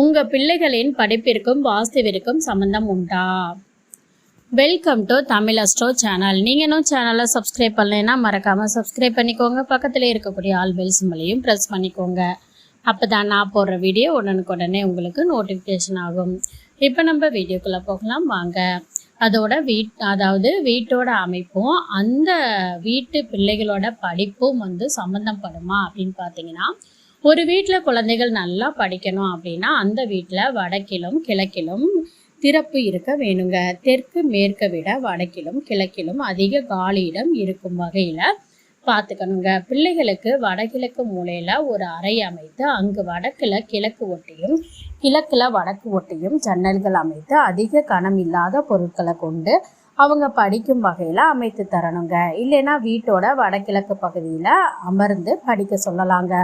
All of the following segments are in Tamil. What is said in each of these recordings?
உங்க பிள்ளைகளின் படிப்பிற்கும் வாஸ்துவிற்கும் சம்பந்தம் உண்டா? Welcome to Tamil astro channel நீங்களும் இன்னும் சேனலை சப்ஸ்கிரைப் பண்ணலைன்னா மறக்காம சப்ஸ்கிரைப் பண்ணிக்கோங்க. பக்கத்தில் இருக்கக்கூடிய ஆல் பெல் சிம்பிளையும் ப்ரெஸ் பண்ணிக்கோங்க. அப்பதான் நான் போடுற வீடியோ உடனுக்குடனே உங்களுக்கு நோட்டிஃபிகேஷன் ஆகும். இப்போ நம்ம வீடியோக்குள்ளே போகலாம். வாங்க. அதோட வீட் அதாவது வீட்டோட அமைப்பும் அந்த வீட்டு பிள்ளைகளோட படிப்பும் வந்து சம்மந்தப்படுமா அப்படின்னு பார்த்தீங்கன்னா ஒரு வீட்டில் குழந்தைகள் நல்லா படிக்கணும் அப்படின்னா அந்த வீட்டில் வடக்கிலும் கிழக்கிலும் திறப்பு இருக்க வேணுங்க. தெற்கு மேற்கை விட வடக்கிலும் கிழக்கிலும் அதிக காலியிடம் இருக்கும் வகையில் பார்த்துக்கணுங்க பிள்ளைகளுக்கு வடகிழக்கு மூலையில் ஒரு அறை அமைத்து அங்கு வடக்கில் கிழக்கு ஒட்டியும் கிழக்கில் வடக்கு ஒட்டியும் ஜன்னல்கள் அமைத்து அதிக கணம் இல்லாத பொருட்களை கொண்டு அவங்க படிக்கும் வகையில் அமைத்து தரணுங்க. இல்லைன்னா வீட்டோட வடகிழக்கு பகுதியில் அமர்ந்து படிக்க சொல்லலாங்க.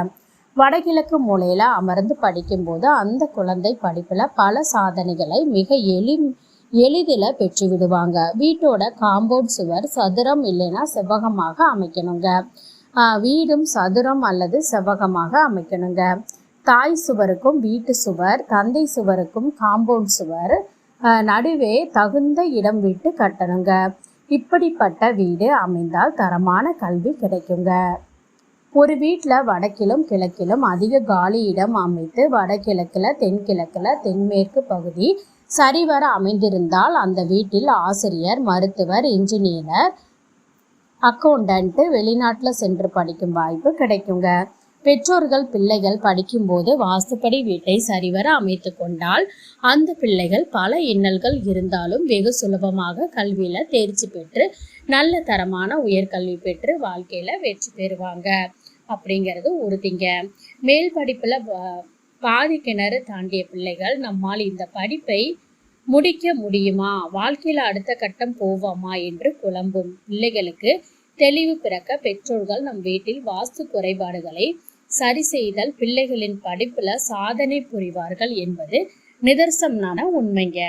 வடகிழக்கு மூலையில் அமர்ந்து படிக்கும்போது அந்த குழந்தை படிப்பில் பல சாதனைகளை மிக எளி எளிதில் பெற்று விடுவாங்க. வீட்டோட காம்பவுண்ட் சுவர் சதுரம் இல்லைன்னா செவ்வகமாக அமைக்கணுங்க. வீடும் சதுரம் அல்லது செவ்வகமாக அமைக்கணுங்க. தாய் சுவருக்கும் வீட்டு சுவர் தந்தை சுவருக்கும் காம்பவுண்ட் சுவர் நடுவே தகுந்த இடம் விட்டு கட்டணுங்க. இப்படிப்பட்ட வீடு அமைந்தால் தரமான கல்வி கிடைக்குங்க. ஒரு வீட்டில் வடக்கிலும் கிழக்கிலும் அதிக காலி இடம் அமைத்து வடகிழக்கில் தென்கிழக்கில் தென்மேற்கு பகுதி சரிவர அமைந்திருந்தால் அந்த வீட்டில் ஆசிரியர் மருத்துவர் இன்ஜினியர் அக்கௌண்டன்ட்டு வெளிநாட்டில் சென்று படிக்கும் வாய்ப்பு கிடைக்குங்க. பெற்றோர்கள் பிள்ளைகள் படிக்கும்போது வாஸ்துப்படி வீட்டை சரிவர அமைத்து கொண்டால் அந்த பிள்ளைகள் பல இன்னல்கள் இருந்தாலும் வெகு சுலபமாக கல்வியில் தேர்ச்சி பெற்று நல்ல தரமான உயர்கல்வி பெற்று வாழ்க்கையில் வெற்றி பெறுவாங்க. அப்படிங்கிறது உறுதிங்க. மேல் படிப்பில் பாதி கிணறு தாண்டிய பிள்ளைகள் நம்மால் இந்த படிப்பை முடிக்க முடியுமா? வாழ்க்கையில் அடுத்த கட்டம் போவோமா என்று குழம்பும். பிள்ளைகளுக்கு தெளிவு பிறக்க பெற்றோர்கள் நம் வீட்டில் வாஸ்து குறைபாடுகளை சரி செய்தல் பிள்ளைகளின் படிப்புல சாதனை புரிவார்கள் என்பது நிதர்சனமான உண்மைங்க.